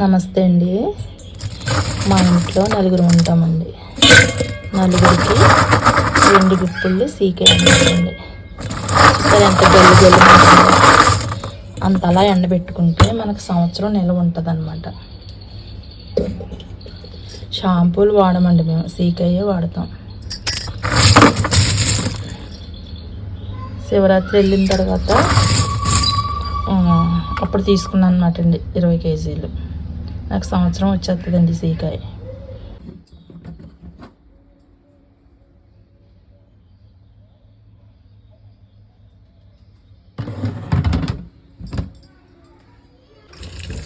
నమస్తే అండి. మా ఇంట్లో నలుగురు ఉంటామండి. నలుగురికి రెండు గుప్పుళ్ళు సీకే అండి చూసారు ఎంత గల్లు గల్లు అంత అంతలా ఎండబెట్టుకుంటే మనకు సంవత్సరం నిల్వ ఉంటుంది అనమాట షాంపూలు వాడమండి మేము. సీకయ్యే వాడతాం. శివరాత్రి వెళ్ళిన తర్వాత అప్పుడు తీసుకున్నాను అనమాట అండి ఇరవై కేజీలు. నాకు సంవత్సరం వచ్చేస్తుందండి సీకాయ.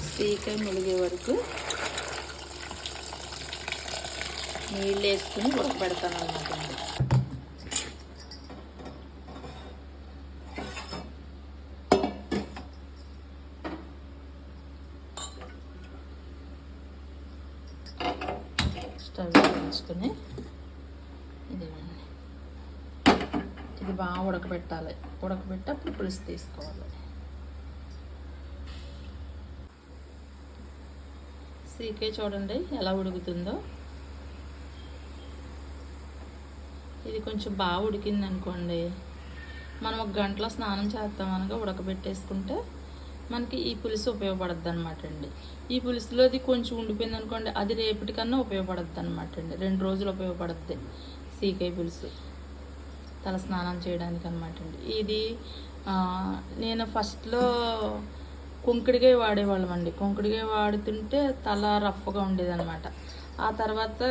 సీకాయ ములిగే వరకు నీళ్ళు వేసుకుని ఉడకబెడతాను అన్నమాట స్టవ్ వేయించుకొని ఇది ఇవ్వండి. ఇది బాగా ఉడకబెట్టాలి. ఉడకబెట్టి అప్పుడు పులుసు తీసుకోవాలి. సీకే చూడండి ఎలా ఉడుకుతుందో. ఇది కొంచెం బాగా ఉడికింది అనుకోండి మనం ఒక గంటలో స్నానం చేస్తాం అనగా ఉడకబెట్టేసుకుంటే మనకి ఈ పులుసు ఉపయోగపడుద్ది అనమాట అండి. ఈ పులుసులో అది కొంచెం ఉండిపోయింది అనుకోండి అది రేపటికన్నా ఉపయోగపడుద్ది అనమాట అండి. రెండు రోజులు ఉపయోగపడుద్ది సీకాయ పులుసు. తల స్నానం చేయడానికి అనమాట అండి. ఇది నేను ఫస్ట్లో కుంకుడికాయ వాడేవాళ్ళం అండి కుంకుడికాయ వాడుతుంటే తల రఫ్గా ఉండేదన్నమాట. ఆ తర్వాత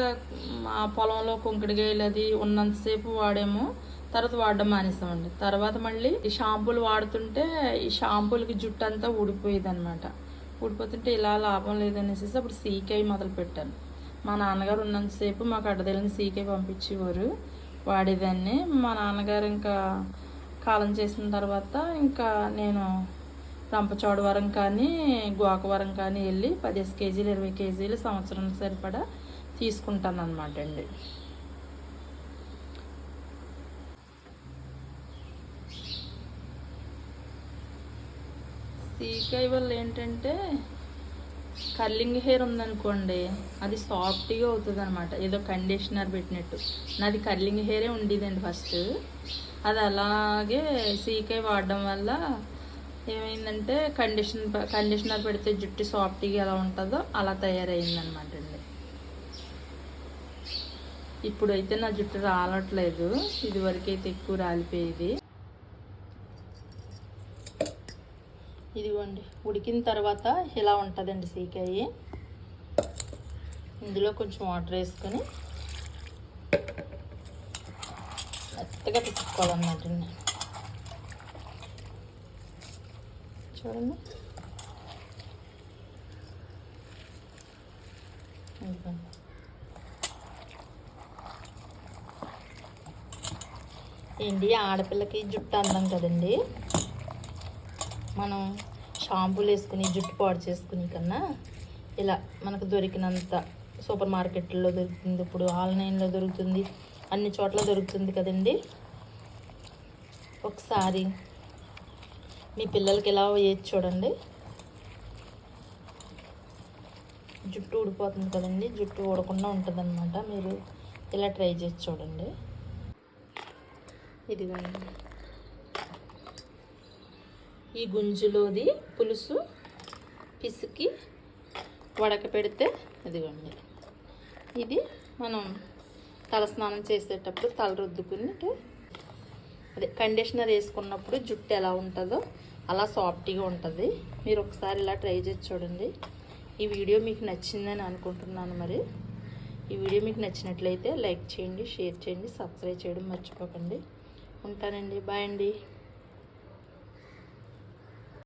మా పొలంలో కుంకుడికాయలు అది ఉన్నంతసేపు వాడేమో. తర్వాత వాడడం మానేసామండి తర్వాత మళ్ళీ ఈ షాంపూలు వాడుతుంటే ఈ షాంపూలకి జుట్టు అంతా ఊడిపోయేది అనమాట ఊడిపోతుంటే ఇలా లాభం లేదనేసి అప్పుడు సీకాయ మొదలు పెట్టాను. మా నాన్నగారు ఉన్నంతసేపు మాకు అడ్డదెల్లని సీకాయ పంపించేవారు. వాడేదాన్ని. మా నాన్నగారు ఇంకా కాలం చేసిన తర్వాత ఇంకా నేను రంపచోడవరం కానీ గోకవరం కానీ వెళ్ళి పదిహేను కేజీలు ఇరవై కేజీలు సంవత్సరం సరిపడా తీసుకుంటాను అనమాట అండి. సీకాయ వల్ల ఏంటంటే కర్లింగ్ హెయిర్ ఉందనుకోండి అది సాఫ్ట్గా అవుతుంది అనమాట ఏదో కండిషనర్ పెట్టినట్టు. నాది కర్లింగ్ హెయిరే ఉండేదండి ఫస్ట్. అది అలాగే సీకాయ వాడడం వల్ల ఏమైందంటే కండిషన్ కండిషనర్ పెడితే జుట్టు సాఫ్ట్గా ఎలా ఉంటుందో అలా తయారైందనమాట అండి. ఇప్పుడైతే నా జుట్టు రాలట్లేదు. ఇదివరకైతే ఎక్కువ రాలిపోయేది. ఇదిగోండి ఉడికిన తర్వాత ఇలా ఉంటుందండి సీకాయ. ఇందులో కొంచెం వాటర్ వేసుకొని మెత్తగా తిప్పుకోవాలన్నమాట అండి చూడండి. ఏంటి ఆడపిల్లకి జుట్టు అందం కదండి. మనం షాంపూలు వేసుకుని జుట్టు పాడు చేసుకుని కన్నా ఇలా మనకు దొరికినంత సూపర్ మార్కెట్లో దొరుకుతుంది. ఇప్పుడు ఆన్లైన్లో దొరుకుతుంది. అన్ని చోట్ల దొరుకుతుంది కదండి. ఒకసారి మీ పిల్లలకి ఎలా వేయచ్చు చూడండి. జుట్టు ఊడిపోతుంది కదండి. జుట్టు ఊడకుండా ఉంటుంది మీరు ఇలా ట్రై చేసి చూడండి. ఇదిగోండి. ఈ గుంజులోది పులుసు పిసికి వడక పెడితే ఇదిగోండి ఇది మనం తలస్నానం చేసేటప్పుడు తల రుద్దుకుని అదే కండిషనర్ వేసుకున్నప్పుడు జుట్టు ఎలా ఉంటుందో అలా సాఫ్ట్గా ఉంటుంది. మీరు ఒకసారి ఇలా ట్రై చేసి చూడండి. ఈ వీడియో మీకు నచ్చిందని అనుకుంటున్నాను మరి. ఈ వీడియో మీకు నచ్చినట్లయితే లైక్ చేయండి షేర్ చేయండి సబ్స్క్రైబ్ చేయడం మర్చిపోకండి. ఉంటానండి. బాయ్ అండి.